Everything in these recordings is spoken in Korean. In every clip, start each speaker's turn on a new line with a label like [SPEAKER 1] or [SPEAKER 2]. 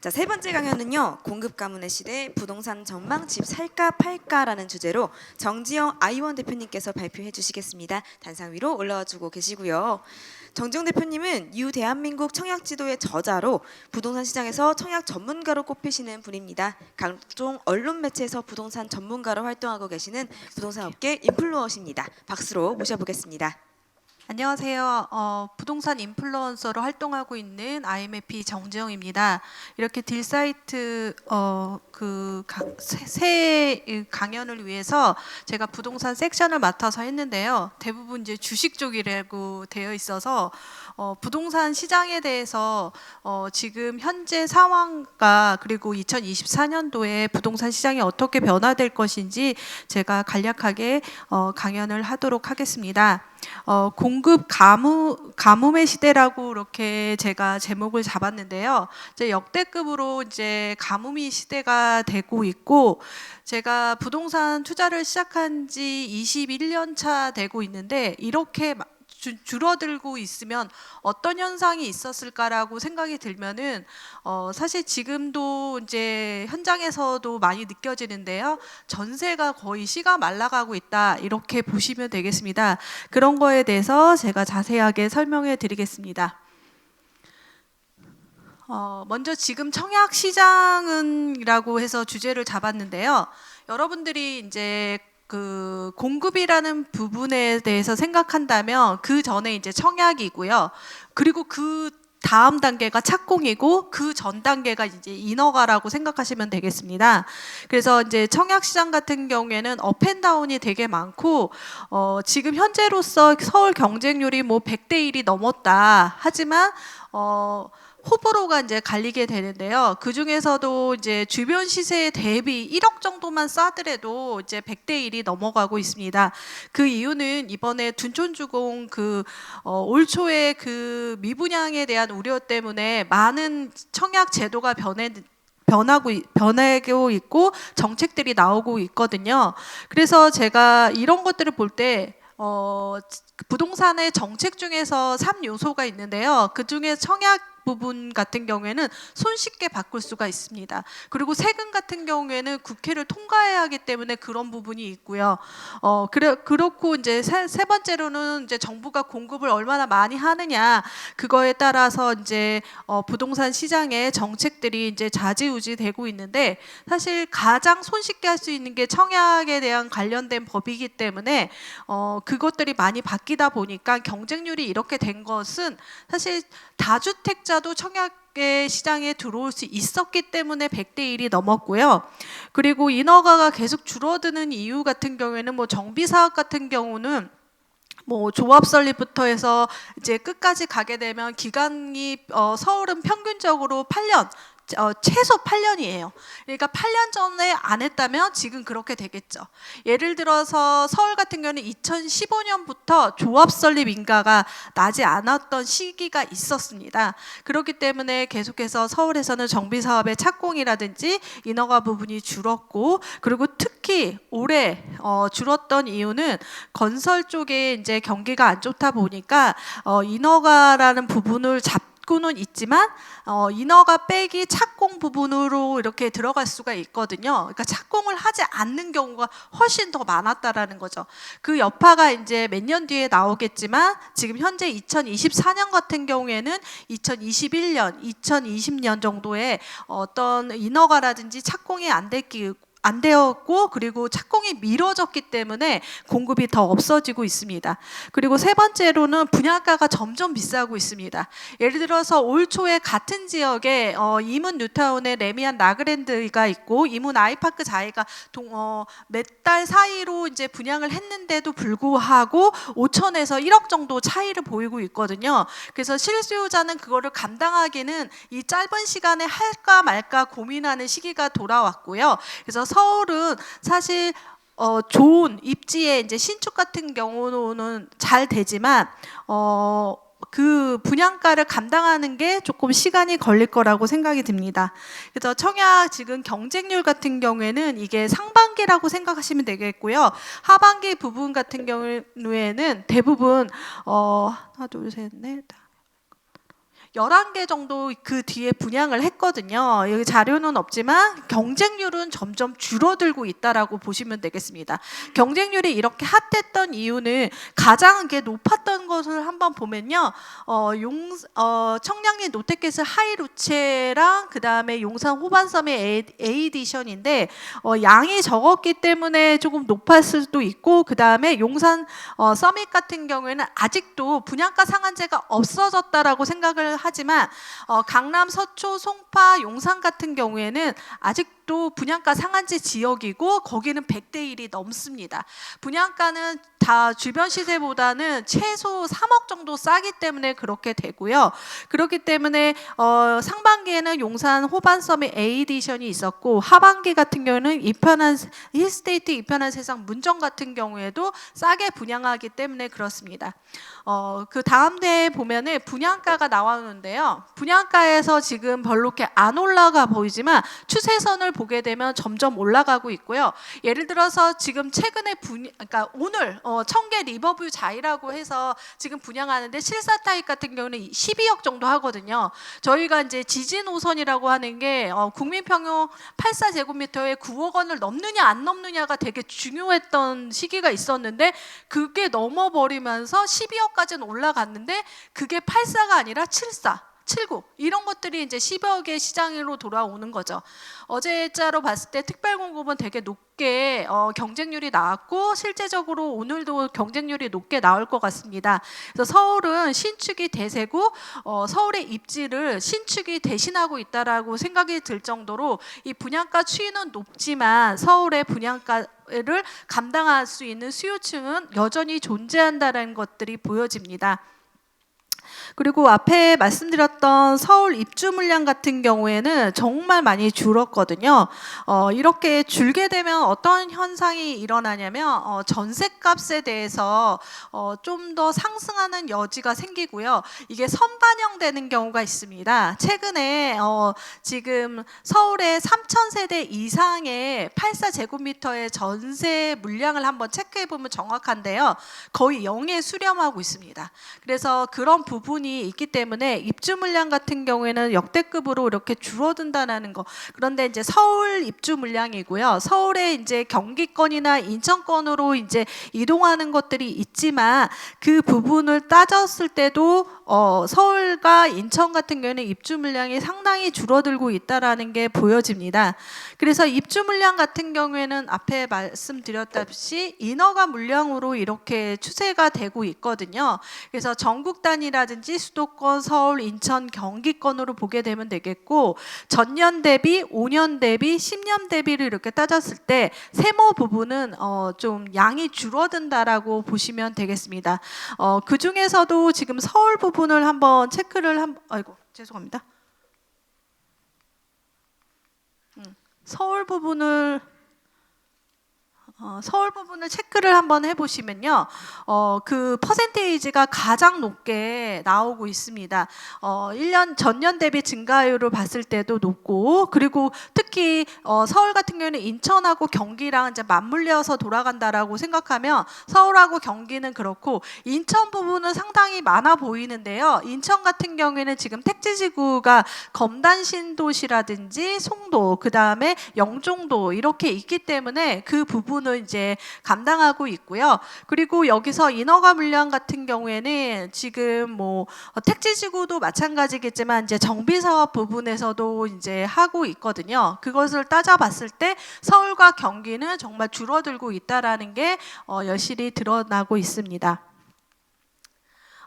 [SPEAKER 1] 자, 세 번째 강연은요. 공급 가문의 시대 부동산 전망 집 살까 팔까라는 주제로 정지영 아이원 대표님께서 발표해 주시겠습니다. 단상 위로 올라와 주고 계시고요. 정지영 대표님은 유 대한민국 청약 지도의 저자로 부동산 시장에서 청약 전문가로 꼽히시는 분입니다. 각종 언론 매체에서 부동산 전문가로 활동하고 계시는 부동산 업계 인플루언서입니다. 박수로 모셔보겠습니다.
[SPEAKER 2] 안녕하세요. 어, 부동산 인플루언서로 활동하고 있는 IMFP 정지영입니다. 이렇게 딜 사이트 어, 그 가- 새, 강연을 위해서 제가 부동산 섹션을 맡아서 했는데요. 대부분 이제 주식 쪽이라고 되어 있어서 어, 부동산 시장에 대해서 어, 지금 현재 상황과 그리고 2024년도에 부동산 시장이 어떻게 변화될 것인지 제가 간략하게 어, 강연을 하도록 하겠습니다. 어, 공급 가뭄 가뭄의 시대라고 이렇게 제가 제목을 잡았는데요. 이제 역대급으로 이제 가뭄이 시대가 되고 있고 제가 부동산 투자를 시작한 지 21년 차 되고 있는데 이렇게 줄어들고 있으면 어떤 현상이 있었을까라고 생각이 들면은 어 사실 지금도 이제 현장에서도 많이 느껴지는데요. 전세가 거의 씨가 말라가고 있다 이렇게 보시면 되겠습니다. 그런 거에 대해서 제가 자세하게 설명해 드리겠습니다. 어, 먼저 지금 청약 시장은이라고 해서 주제를 잡았는데요. 여러분들이 이제 그 공급이라는 부분에 대해서 생각한다면 그 전에 이제 청약이고요. 그리고 그 다음 단계가 착공이고 그 전 단계가 이제 인허가라고 생각하시면 되겠습니다. 그래서 이제 청약 시장 같은 경우에는 업앤다운이 되게 많고 어 지금 현재로서 서울 경쟁률이 뭐 100대 1이 넘었다. 하지만 어 호불호가 이제 갈리게 되는데요. 그 중에서도 이제 주변 시세에 대비 1억 정도만 싸더라도 이제 100대 1이 넘어가고 있습니다. 그 이유는 이번에 둔촌주공 그 어, 올 초에 그 미분양에 대한 우려 때문에 많은 청약 제도가 변해 변하고 있- 변하고 있고 정책들이 나오고 있거든요. 그래서 제가 이런 것들을 볼때 어, 부동산의 정책 중에서 3요소가 있는데요. 그 중에 청약 부분 같은 경우에는 손쉽게 바꿀 수가 있습니다. 그리고 세금 같은 경우에는 국회를 통과해야 하기 때문에 그런 부분이 있고요. 어 그래 그렇고 이제 세, 세 번째로는 이제 정부가 공급을 얼마나 많이 하느냐 그거에 따라서 이제 어 부동산 시장의 정책들이 이제 좌지우지되고 있는데 사실 가장 손쉽게 할 수 있는 게 청약에 대한 관련된 법이기 때문에 어 그것들이 많이 바뀌다 보니까 경쟁률이 이렇게 된 것은 사실 다주택자 도 청약의 시장에 들어올 수 있었기 때문에 100대 1이 넘었고요. 그리고 인허가가 계속 줄어드는 이유 같은 경우에는 뭐 정비 사업 같은 경우는 뭐 조합 설립부터 해서 이제 끝까지 가게 되면 기간이 어, 서울은 평균적으로 8년 어, 최소 8년이에요. 그러니까 8년 전에 안 했다면 지금 그렇게 되겠죠. 예를 들어서 서울 같은 경우는 2015년부터 조합 설립 인가가 나지 않았던 시기가 있었습니다. 그렇기 때문에 계속해서 서울에서는 정비 사업의 착공이라든지 인허가 부분이 줄었고 그리고 특히 올해 어, 줄었던 이유는 건설 쪽에 이제 경기가 안 좋다 보니까 어, 인허가라는 부분을 잡 고는 있지만 어, 인허가 빼기 착공 부분으로 이렇게 들어갈 수가 있거든요. 그러니까 착공을 하지 않는 경우가 훨씬 더 많았다라는 거죠. 그 여파가 이제 몇 년 뒤에 나오겠지만 지금 현재 2024년 같은 경우에는 2021년, 2020년 정도에 어떤 인허가라든지 착공이 안 됐기 안 되었고 그리고 착공이 미뤄졌기 때문에 공급이 더 없어지고 있습니다. 그리고 세 번째로는 분양가가 점점 비싸고 있습니다. 예를 들어서 올 초에 같은 지역에 어, 이문 뉴타운에 레미안 나그랜드가 있고 이문 아이파크 자이가 어, 몇달 사이로 이제 분양을 했는데도 불구하고 5천에서 1억 정도 차이를 보이고 있거든요. 그래서 실수요자는 그거를 감당하기는 이 짧은 시간에 할까 말까 고민하는 시기가 돌아왔고요. 그래서 서울은 사실 어, 좋은 입지에 이제 신축 같은 경우는 잘 되지만 어, 그 분양가를 감당하는 게 조금 시간이 걸릴 거라고 생각이 듭니다. 그래서 청약 지금 경쟁률 같은 경우에는 이게 상반기라고 생각하시면 되겠고요. 하반기 부분 같은 경우에는 대부분 어, 하나 둘 셋 넷 11개 정도 그 뒤에 분양을 했거든요. 여기 자료는 없지만 경쟁률은 점점 줄어들고 있다라고 보시면 되겠습니다. 경쟁률이 이렇게 핫했던 이유는 가장 이게 높았던 것을 한번 보면요. 어, 용, 어, 청량리 롯데캐슬 하이루체랑 그 다음에 용산 호반섬의 에이- 에이디션인데 어, 양이 적었기 때문에 조금 높았을 수도 있고 그 다음에 용산 어, 서밋 같은 경우에는 아직도 분양가 상한제가 없어졌다라고 생각을 하지만 어, 강남, 서초, 송파, 용산 같은 경우에는 아직 도 분양가 상한제 지역이고 거기는 100대 1이 넘습니다. 분양가는 다 주변 시세보다는 최소 3억 정도 싸기 때문에 그렇게 되고요. 그렇기 때문에 어, 상반기에는 용산 호반섬의 에이디션이 있었고 하반기 같은 경우는 이편한 힐스테이트 이편한 세상 문정 같은 경우에도 싸게 분양하기 때문에 그렇습니다. 어, 그 다음 대에 보면은 분양가가 나오는데요. 분양가에서 지금 별로 이렇게 안 올라가 보이지만 추세선을 보게 되면 점점 올라가고 있고요. 예를 들어서 지금 최근에 분, 그러니까 오늘 어, 청계 리버뷰 자이라고 해서 지금 분양하는데 실사 타입 같은 경우는 12억 정도 하거든요. 저희가 이제 지진 호선이라고 하는 게 어, 국민평형 84제곱미터에 9억 원을 넘느냐 안 넘느냐가 되게 중요했던 시기가 있었는데 그게 넘어버리면서 12억까지는 올라갔는데 그게 84가 아니라 74. 79 이런 것들이 이제 10억의 시장으로 돌아오는 거죠. 어제자로 봤을 때 특별 공급은 되게 높게 어, 경쟁률이 나왔고 실제적으로 오늘도 경쟁률이 높게 나올 것 같습니다. 그래서 서울은 신축이 대세고 어, 서울의 입지를 신축이 대신하고 있다라고 생각이 들 정도로 이 분양가 추이는 높지만 서울의 분양가 를 감당할 수 있는 수요층은 여전히 존재한다는 것들이 보여집니다. 그리고 앞에 말씀드렸던 서울 입주 물량 같은 경우에는 정말 많이 줄었거든요. 어, 이렇게 줄게 되면 어떤 현상이 일어나냐면 어, 전세값에 대해서 어, 좀 더 상승하는 여지가 생기고요. 이게 선반영되는 경우가 있습니다. 최근에 어, 지금 서울의 3천 세대 이상의 84제곱미터의 전세 물량을 한번 체크해 보면 정확한데요. 거의 0에 수렴하고 있습니다. 그래서 그런 부분 이 있기 때문에 입주 물량 같은 경우에는 역대급으로 이렇게 줄어든다는 거. 그런데 이제 서울 입주 물량이고요. 서울에 이제 경기권이나 인천권으로 이제 이동하는 것들이 있지만 그 부분을 따졌을 때도 어, 서울과 인천 같은 경우에는 입주 물량이 상당히 줄어들고 있다라는 게 보여집니다. 그래서 입주 물량 같은 경우에는 앞에 말씀드렸다시피 인허가 물량으로 이렇게 추세가 되고 있거든요. 그래서 전국 단위라든지 수도권, 서울, 인천, 경기권으로 보게 되면 되겠고 전년 대비, 5년 대비, 10년 대비를 이렇게 따졌을 때 세모 부분은 어, 좀 양이 줄어든다라고 보시면 되겠습니다. 어, 그 중에서도 지금 서울 부분 을 한번 체크를 한 아이고 죄송합니다. 음, 서울 부분을 어, 서울 부분을 체크를 한번 해보시면요, 어, 그 퍼센테이지가 가장 높게 나오고 있습니다. 어, 1년 전년 대비 증가율을 봤을 때도 높고, 그리고 특히 어, 서울 같은 경우는 인천하고 경기랑 이제 맞물려서 돌아간다라고 생각하면 서울하고 경기는 그렇고 인천 부분은 상당히 많아 보이는데요. 인천 같은 경우에는 지금 택지지구가 검단 신도시라든지 송도, 그 다음에 영종도 이렇게 있기 때문에 그 부분을 이제 감당하고 있고요. 그리고 여기서 인허가 물량 같은 경우에는 지금 뭐 어, 택지 지구도 마찬가지겠지만 이제 정비 사업 부분에서도 이제 하고 있거든요. 그것을 따져봤을 때 서울과 경기는 정말 줄어들고 있다라는 게 어, 여실히 드러나고 있습니다.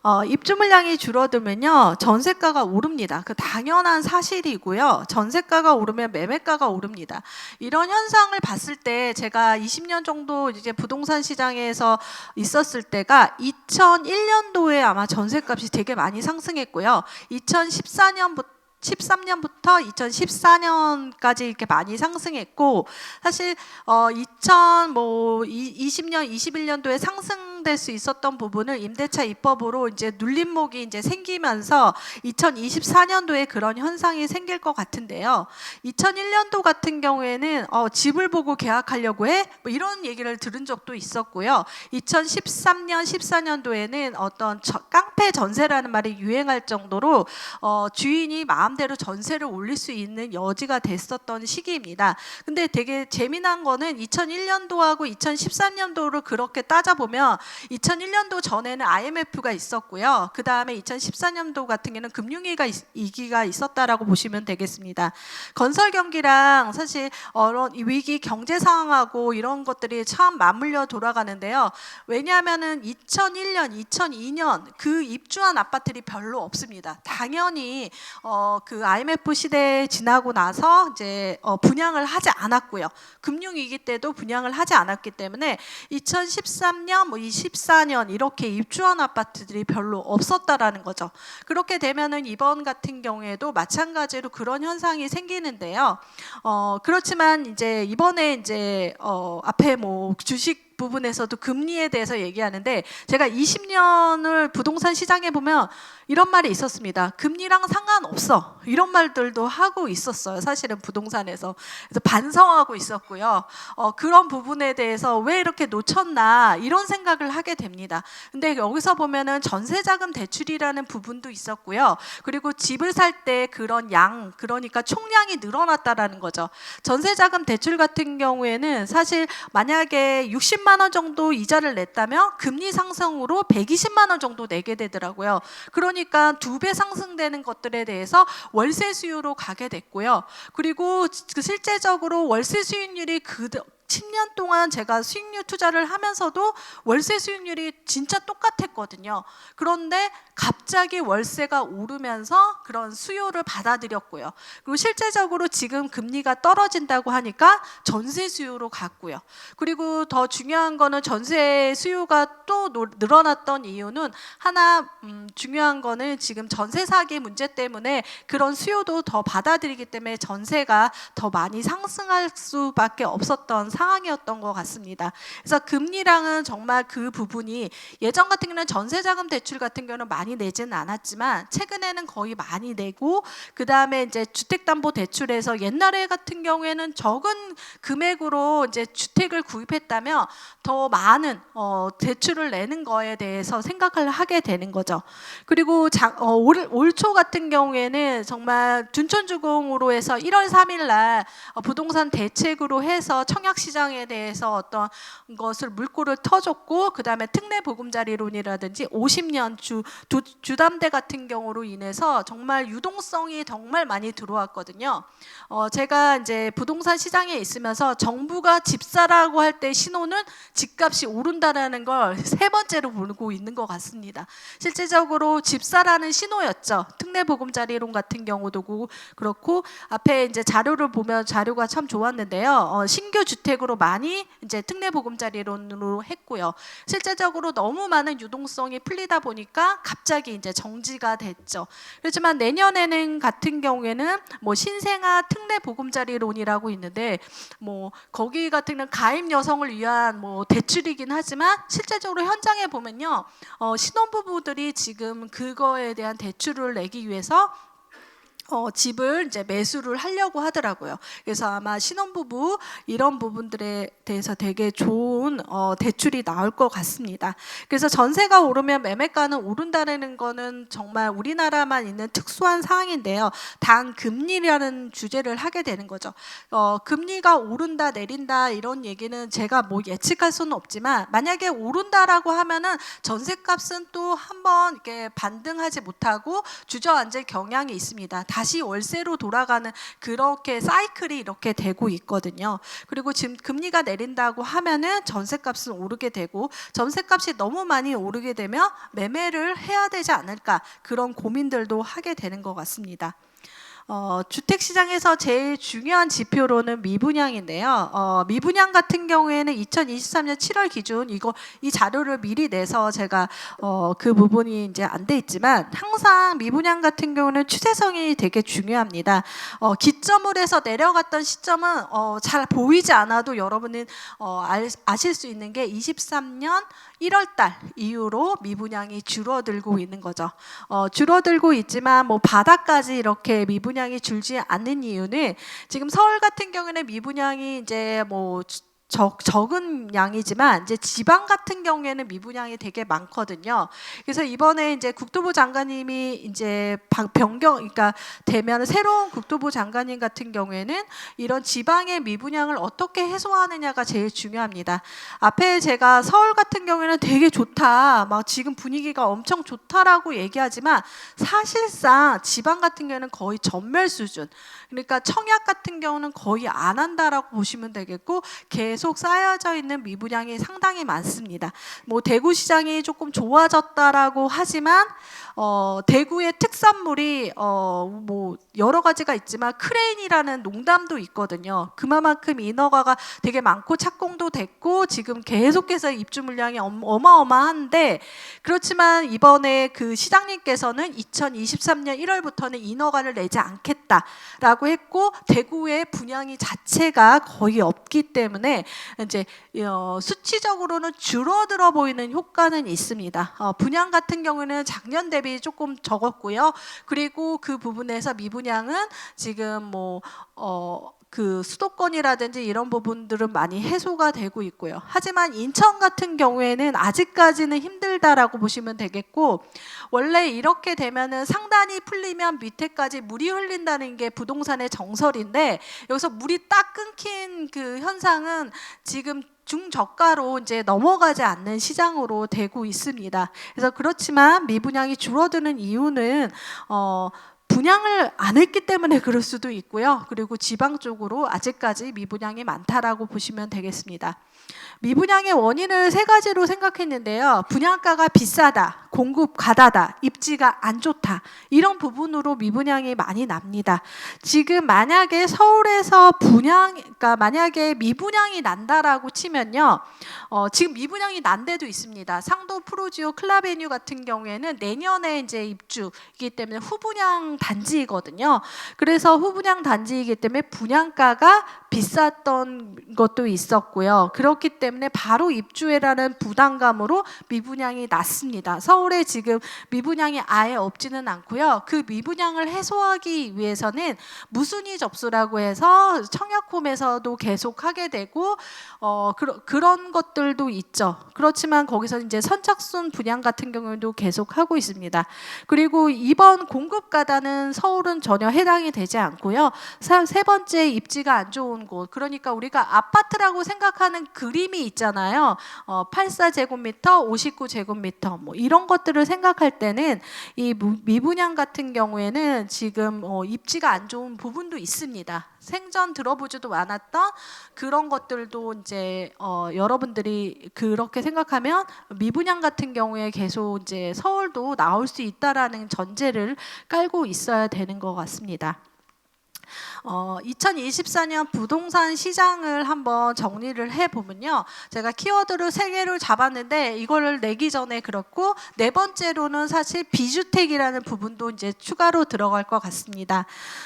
[SPEAKER 2] 어, 입주 물량이 줄어들면요 전세가가 오릅니다. 그 당연한 사실이고요. 전세가가 오르면 매매가가 오릅니다. 이런 현상을 봤을 때 제가 20년 정도 이제 부동산 시장에서 있었을 때가 2001년도에 아마 전세값이 되게 많이 상승했고요. 2014년부터 2013년부터 2014년까지 이렇게 많이 상승했고 사실 어 2020년 21년도에 상승될 수 있었던 부분을 임대차 입법으로 이제 눌림목이 이제 생기면서 2024년도에 그런 현상이 생길 것 같은데요. 2001년도 같은 경우에는 어 집을 보고 계약하려고 해? 뭐 이런 얘기를 들은 적도 있었고요. 2013년 14년도에는 어떤 저- 깡패 전세라는 말이 유행할 정도로 어 주인이 마음 대로 전세를 올릴 수 있는 여지가 됐었던 시기입니다. 근데 되게 재미난 거는 2001년도하고 2013년도를 그렇게 따져보면 2001년도 전에는 IMF가 있었고요. 그 다음에 2014년도 같은 경우는 금융위기가 있었다라고 보시면 되겠습니다. 건설 경기랑 사실 어런 이 위기 경제 상황하고 이런 것들이 참 맞물려 돌아가는데요. 왜냐하면은 2001년, 2002년 그 입주한 아파트들이 별로 없습니다. 당연히 어, 그 IMF 시대 지나고 나서 이제 어, 분양을 하지 않았고요. 금융 위기 때도 분양을 하지 않았기 때문에 2013년, 뭐 24년 이렇게 입주한 아파트들이 별로 없었다라는 거죠. 그렇게 되면은 이번 같은 경우에도 마찬가지로 그런 현상이 생기는데요. 어, 그렇지만 이제 이번에 이제 어, 앞에 뭐 주식 부분에서도 금리에 대해서 얘기하는데 제가 20년을 부동산 시장에 보면 이런 말이 있었습니다. 금리랑 상관없어. 이런 말들도 하고 있었어요. 사실은 부동산에서. 그래서 반성하고 있었고요. 어, 그런 부분에 대해서 왜 이렇게 놓쳤나 이런 생각을 하게 됩니다. 근데 여기서 보면은 전세자금 대출이라는 부분도 있었고요. 그리고 집을 살 때 그런 양, 그러니까 총량이 늘어났다라는 거죠. 전세자금 대출 같은 경우에는 사실 만약에 60만 원 정도 이자를 냈다면 금리 상승으로 120만 원 정도 내게 되더라고요. 그러니까 두 배 상승되는 것들에 대해서 월세 수요로 가게 됐고요. 그리고 그 실제적으로 월세 수익률이 그 10년 동안 제가 수익률 투자를 하면서도 월세 수익률이 진짜 똑같았거든요. 그런데 갑자기 월세가 오르면서 그런 수요를 받아들였고요. 그리고 실제적으로 지금 금리가 떨어진다고 하니까 전세 수요로 갔고요. 그리고 더 중요한 거는 전세 수요가 또 노- 늘어났던 이유는 하나 음, 중요한 거는 지금 전세 사기 문제 때문에 그런 수요도 더 받아들이기 때문에 전세가 더 많이 상승할 수밖에 없었던 상황이었던 것 같습니다. 그래서 금리랑은 정말 그 부분이 예전 같은 경우는 전세자금 대출 같은 경우는 많이 내지는 않았지만 최근에는 거의 많이 내고 그 다음에 이제 주택담보대출에서 옛날에 같은 경우에는 적은 금액으로 이제 주택을 구입했다면 더 많은 어, 대출을 내는 거에 대해서 생각을 하게 되는 거죠. 그리고 자, 어, 올, 올초 같은 경우에는 정말 둔촌주공으로 해서 1월 3일 날 어, 부동산 대책으로 해서 청약 시장에 대해서 어떤 것을 물꼬를 터줬고 그 다음에 특례 보금자리론이라든지 50년 주 두, 주담대 같은 경우로 인해서 정말 유동성이 정말 많이 들어왔거든요. 어, 제가 이제 부동산 시장에 있으면서 정부가 집사라고 할 때 신호는 집값이 오른다라는 걸 세 번째로 보고 있는 것 같습니다. 실제적으로 집사라는 신호였죠. 특례 보금자리론 같은 경우도 고- 그렇고 앞에 이제 자료를 보면 자료가 참 좋았는데요. 어, 신규 주택 으로 많이 이제 특례 보금자리론으로 했고요. 실제적으로 너무 많은 유동성이 풀리다 보니까 갑자기 이제 정지가 됐죠. 그렇지만 내년에는 같은 경우에는 뭐 신생아 특례 보금자리론이라고 있는데 뭐 거기 같은 경우는 가입 여성을 위한 뭐 대출이긴 하지만 실제적으로 현장에 보면요 어, 신혼부부들이 지금 그거에 대한 대출을 내기 위해서 어, 집을 이제 매수를 하려고 하더라고요. 그래서 아마 신혼부부 이런 부분들에 대해서 되게 좋은 어, 대출이 나올 것 같습니다. 그래서 전세가 오르면 매매가는 오른다는 거는 정말 우리나라만 있는 특수한 상황인데요. 단 금리라는 주제를 하게 되는 거죠. 어, 금리가 오른다 내린다 이런 얘기는 제가 뭐 예측할 수는 없지만 만약에 오른다라고 하면은 전세값은 또 한번 이렇게 반등하지 못하고 주저앉을 경향이 있습니다. 다시 월세로 돌아가는 그렇게 사이클이 이렇게 되고 있거든요. 그리고 지금 금리가 내린다고 하면은 전세값은 오르게 되고 전세값이 너무 많이 오르게 되면 매매를 해야 되지 않을까 그런 고민들도 하게 되는 것 같습니다. 어, 주택 시장에서 제일 중요한 지표로는 미분양인데요. 어, 미분양 같은 경우에는 2023년 7월 기준 이거 이 자료를 미리 내서 제가 어, 그 부분이 이제 안 돼 있지만 항상 미분양 같은 경우는 추세성이 되게 중요합니다. 어, 기점을 해서 내려갔던 시점은 어, 잘 보이지 않아도 여러분은 어, 알, 아실 수 있는 게 23년 1월 달 이후로 미분양이 줄어들고 있는 거죠. 어, 줄어들고 있지만 뭐 바닥까지 이렇게 미분 양이 줄지 않는 이유는 지금 서울 같은 경우에는 미분양이 이제 뭐 적, 적은 양이지만 이제 지방 같은 경우에는 미분양이 되게 많거든요. 그래서 이번에 이제 국토부 장관님이 이제 방- 변경, 그러니까 되면 새로운 국토부 장관님 같은 경우에는 이런 지방의 미분양을 어떻게 해소하느냐가 제일 중요합니다. 앞에 제가 서울 같은 경우에는 되게 좋다, 막 지금 분위기가 엄청 좋다라고 얘기하지만 사실상 지방 같은 경우는 거의 전멸 수준. 그러니까 청약 같은 경우는 거의 안 한다라고 보시면 되겠고 계속 쌓여져 있는 미분양이 상당히 많습니다. 뭐 대구 시장이 조금 좋아졌다라고 하지만 어, 대구의 특산물이 어, 뭐 여러 가지가 있지만 크레인이라는 농담도 있거든요. 그만큼 인허가가 되게 많고 착공도 됐고 지금 계속해서 입주 물량이 엄- 어마어마한데 그렇지만 이번에 그 시장님께서는 2023년 1월부터는 인허가를 내지 않겠다라고 했고 대구의 분양이 자체가 거의 없기 때문에 이제 어, 수치적으로는 줄어들어 보이는 효과는 있습니다. 어, 분양 같은 경우는 작년 대비 조금 적었고요. 그리고 그 부분에서 미분양은 지금 뭐 어, 그 수도권이라든지 이런 부분들은 많이 해소가 되고 있고요. 하지만 인천 같은 경우에는 아직까지는 힘들다라고 보시면 되겠고 원래 이렇게 되면은 상단이 풀리면 밑에까지 물이 흘린다는 게 부동산의 정설인데 여기서 물이 딱 끊긴 그 현상은 지금 중저가로 이제 넘어가지 않는 시장으로 되고 있습니다. 그래서 그렇지만 미분양이 줄어드는 이유는 어 분양을 안 했기 때문에 그럴 수도 있고요. 그리고 지방 쪽으로 아직까지 미분양이 많다라고 보시면 되겠습니다. 미분양의 원인을 세 가지로 생각했는데요. 분양가가 비싸다, 공급 과다다, 입지가 안 좋다. 이런 부분으로 미분양이 많이 납니다. 지금 만약에 서울에서 분양, 그러니까 만약에 미분양이 난다라고 치면요. 어, 지금 미분양이 난 데도 있습니다. 상도 프로지오 클라베뉴 같은 경우에는 내년에 이제 입주이기 때문에 후분양 단지이거든요. 그래서 후분양 단지이기 때문에 분양가가 비쌌던 것도 있었고요. 그렇기 때문에 바로 입주해라는 부담감으로 미분양이 났습니다. 서울에 지금 미분양이 아예 없지는 않고요. 그 미분양을 해소하기 위해서는 무순위 접수라고 해서 청약홈에서도 계속 하게 되고 어 그러, 그런 것들도 있죠. 그렇지만 거기서 이제 선착순 분양 같은 경우도 계속 하고 있습니다. 그리고 이번 공급 가다는 서울은 전혀 해당이 되지 않고요. 사- 세 번째 입지가 안 좋은 곳. 그러니까 우리가 아파트라고 생각하는 그림이 있잖아요. 어, 84제곱미터, 59제곱미터 뭐 이런 것들을 생각할 때는 이 무- 미분양 같은 경우에는 지금 어, 입지가 안 좋은 부분도 있습니다. 생전 들어보지도 않았던 그런 것들도 이제 어, 여러분들이 그렇게 생각하면 미분양 같은 경우에 계속 이제 서울도 나올 수 있다라는 전제를 깔고 있어야 되는 것 같습니다. 어, 2024년 부동산 시장을 한번 정리를 해 보면요. 제가 키워드를 세 개를 잡았는데 이거를 내기 전에 그렇고 네 번째로는 사실 비주택이라는 부분도 이제 추가로 들어갈 것 같습니다.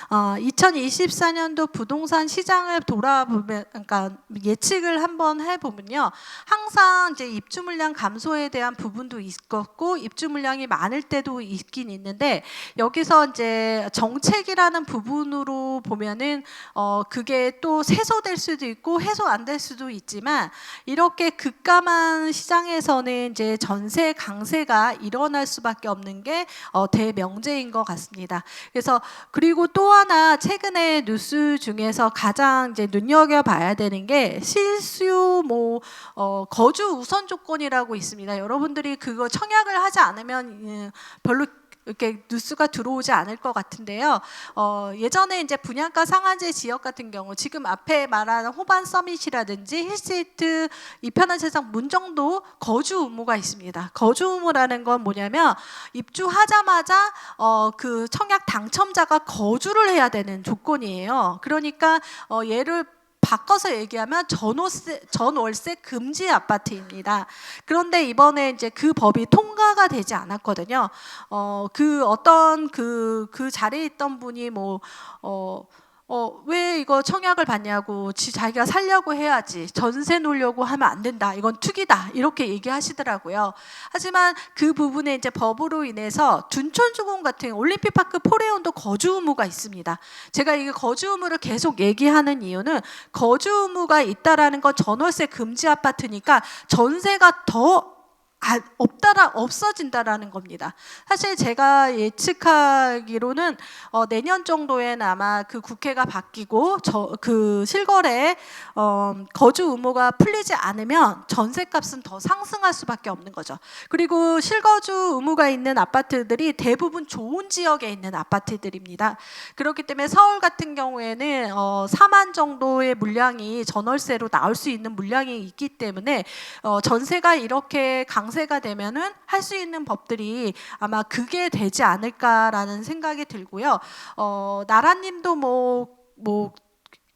[SPEAKER 2] 어, 2024년도 부동산 시장을 돌아보면 그러니까 예측을 한번 해 보면요. 항상 이제 입주 물량 감소에 대한 부분도 있었고 입주 물량이 많을 때도 있긴 있는데 여기서 이제 정책이라는 부분으로 보면은 어 그게 또 해소될 수도 있고 해소 안 될 수도 있지만 이렇게 급감한 시장에서는 이제 전세 강세가 일어날 수밖에 없는 게 어, 대명제인 것 같습니다. 그래서 그리고 또 하나 최근에 뉴스 중에서 가장 이제 눈여겨 봐야 되는 게 실수 뭐 어, 거주 우선 조건이라고 있습니다. 여러분들이 그거 청약을 하지 않으면 음, 별로 이렇게 뉴스가 들어오지 않을 것 같은데요. 어, 예전에 이제 분양가 상한제 지역 같은 경우 지금 앞에 말하는 호반 서밋이라든지 힐스테이트 이편한 세상 문정도 거주 의무가 있습니다. 거주 의무라는 건 뭐냐면 입주하자마자 어, 그 청약 당첨자가 거주를 해야 되는 조건이에요. 그러니까 어, 얘를 바꿔서 얘기하면 전월세, 전월세 금지 아파트입니다. 그런데 이번에 이제 그 법이 통과가 되지 않았거든요. 어, 그 어떤 그, 그 자리에 있던 분이 뭐, 어, 어, 왜 이거 청약을 받냐고 지, 자기가 살려고 해야지 전세 놓으려고 하면 안 된다. 이건 투기다. 이렇게 얘기하시더라고요. 하지만 그 부분에 이제 법으로 인해서 둔촌주공 같은 올림픽파크 포레온도 거주 의무가 있습니다. 제가 이게 거주 의무를 계속 얘기하는 이유는 거주 의무가 있다라는 건 전월세 금지 아파트니까 전세가 더 아, 없다라 없어진다라는 겁니다. 사실 제가 예측하기로는 어, 내년 정도에는 아마 그 국회가 바뀌고 저, 그 실거래 어, 거주 의무가 풀리지 않으면 전세값은 더 상승할 수밖에 없는 거죠. 그리고 실거주 의무가 있는 아파트들이 대부분 좋은 지역에 있는 아파트들입니다. 그렇기 때문에 서울 같은 경우에는 어, 4만 정도의 물량이 전월세로 나올 수 있는 물량이 있기 때문에 어, 전세가 이렇게 강 세가 되면은 할 수 있는 법들이 아마 그게 되지 않을까라는 생각이 들고요. 어, 나라님도 뭐뭐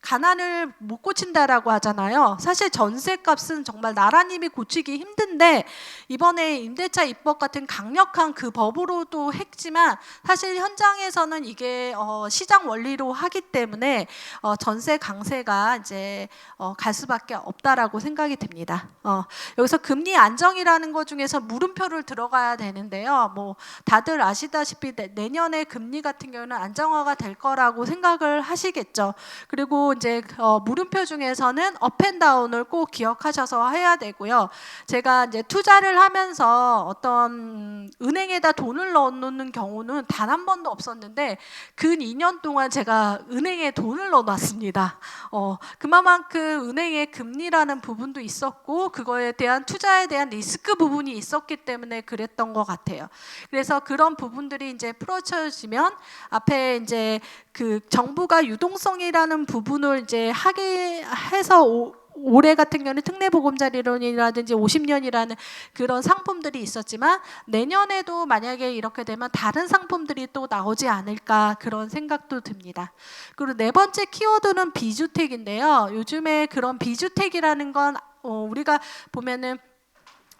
[SPEAKER 2] 가난을 못 고친다라고 하잖아요. 사실 전세 값은 정말 나라님이 고치기 힘든데 이번에 임대차 입법 같은 강력한 그 법으로도 했지만 사실 현장에서는 이게 어, 시장 원리로 하기 때문에 어, 전세 강세가 이제 어, 갈 수밖에 없다라고 생각이 듭니다. 어, 여기서 금리 안정이라는 것 중에서 물음표를 들어가야 되는데요. 뭐 다들 아시다시피 내- 내년에 금리 같은 경우는 안정화가 될 거라고 생각을 하시겠죠. 그리고 이제 어, 물음표 중에서는 업앤다운을 꼭 기억하셔서 해야 되고요. 제가 이제 투자를 하면서 어떤 음, 은행에다 돈을 넣어놓는 경우는 단 한 번도 없었는데 근 2년 동안 제가 은행에 돈을 넣어놨습니다. 어, 그만큼 은행의 금리라는 부분도 있었고 그거에 대한 투자에 대한 리스크 부분이 있었기 때문에 그랬던 것 같아요. 그래서 그런 부분들이 이제 풀어져지면 앞에 이제 그 정부가 유동성이라는 부분을 이제 하게 해서 오, 올해 같은 경우는 특례보금자리론이라든지 50년이라는 그런 상품들이 있었지만 내년에도 만약에 이렇게 되면 다른 상품들이 또 나오지 않을까 그런 생각도 듭니다. 그리고 네 번째 키워드는 비주택인데요. 요즘에 그런 비주택이라는 건 어, 우리가 보면은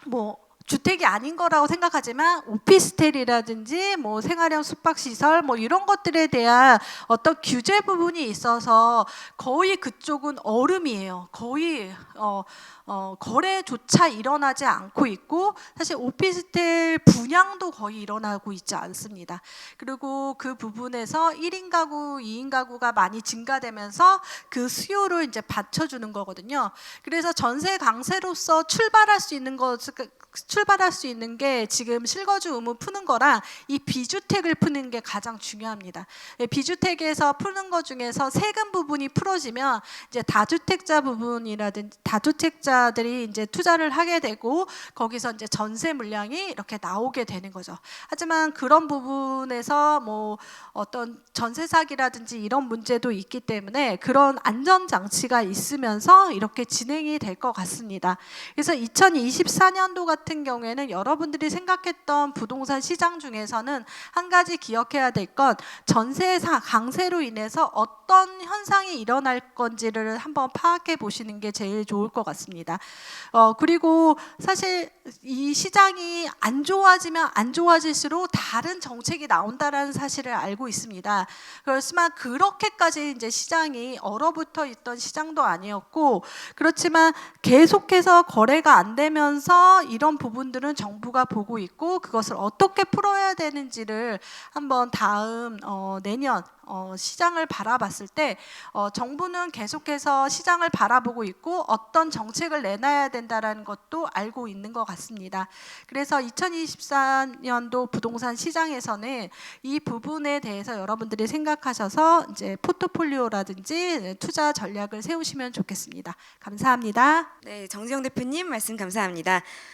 [SPEAKER 2] 뭐 주택이 아닌 거라고 생각하지만 오피스텔이라든지 뭐 생활형 숙박 시설 뭐 이런 것들에 대한 어떤 규제 부분이 있어서 거의 그쪽은 얼음이에요. 거의 어, 어, 거래조차 일어나지 않고 있고 사실 오피스텔 분양도 거의 일어나고 있지 않습니다. 그리고 그 부분에서 1인 가구, 2인 가구가 많이 증가되면서 그 수요를 이제 받쳐주는 거거든요. 그래서 전세 강세로서 출발할 수 있는 것 출발할 수 있는 게 지금 실거주 의무 푸는 거랑 이 비주택을 푸는 게 가장 중요합니다. 예, 비주택에서 푸는 것 중에서 세금 부분이 풀어지면 이제 다주택자 부분이라든지 다주택자들이 이제 투자를 하게 되고 거기서 이제 전세 물량이 이렇게 나오게 되는 거죠. 하지만 그런 부분에서 뭐 어떤 전세 사기라든지 이런 문제도 있기 때문에 그런 안전 장치가 있으면서 이렇게 진행이 될 것 같습니다. 그래서 2024년도 같은 경우에는 여러분들이 생각했던 부동산 시장 중에서는 한 가지 기억해야 될건 전세 사 강세로 인해서 어떤 현상이 일어날 건지를 한번 파악해 보시는 게 제일 좋을 것 같습니다. 어 그리고 사실 이 시장이 안 좋아지면 안 좋아질수록 다른 정책이 나온다라는 사실을 알고 있습니다. 그렇지만 그렇게까지 이제 시장이 얼어붙어 있던 시장도 아니었고 그렇지만 계속해서 거래가 안 되면서 이런 부분들은 정부가 보고 있고 그것을 어떻게 풀어야 되는지를 한번 다음 어, 내년 어, 시장을 바라봤을 때 어, 정부는 계속해서 시장을 바라보고 있고 어떤 정책을 내놔야 된다라는 것도 알고 있는 것 같습니다. 그래서 2024년도 부동산 시장에서는 이 부분에 대해서 여러분들이 생각하셔서 이제 포트폴리오라든지 투자 전략을 세우시면 좋겠습니다. 감사합니다.
[SPEAKER 1] 네, 정지영 대표님 말씀 감사합니다.